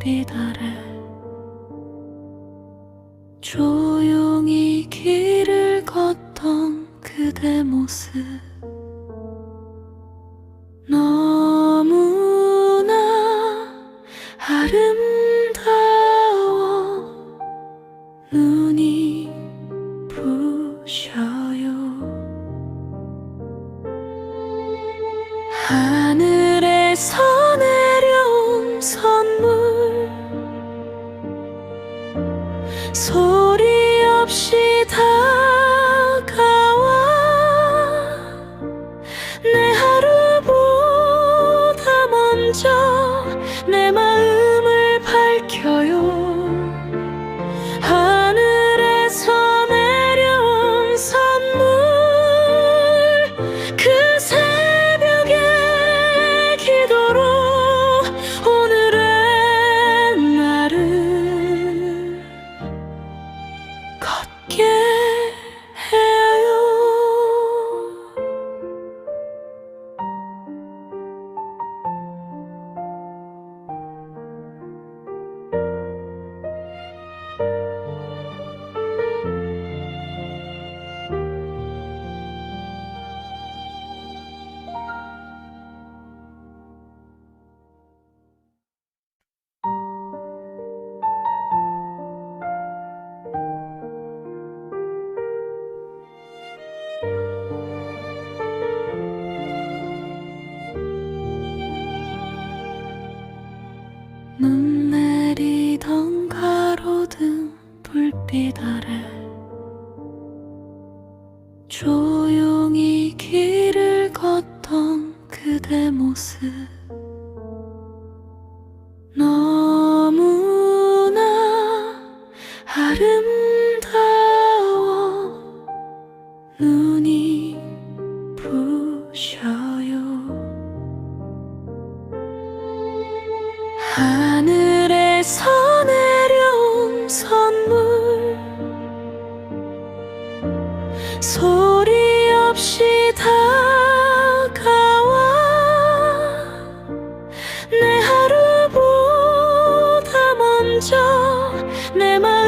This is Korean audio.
빛 아래 조용히 길을 걷던 그대 모습. 너무나 아름다워 눈이 부셔요. 하늘에서 내려온 선물 소리 없이 다 눈 내리던 가로등 불빛 아래 조용히 길을 걷던 그대 모습 너무나 아름다워 눈이 부셔요. 아. 하늘에서 내려온 선물. 소리 없이 다가와 내 하루보다 먼저 내마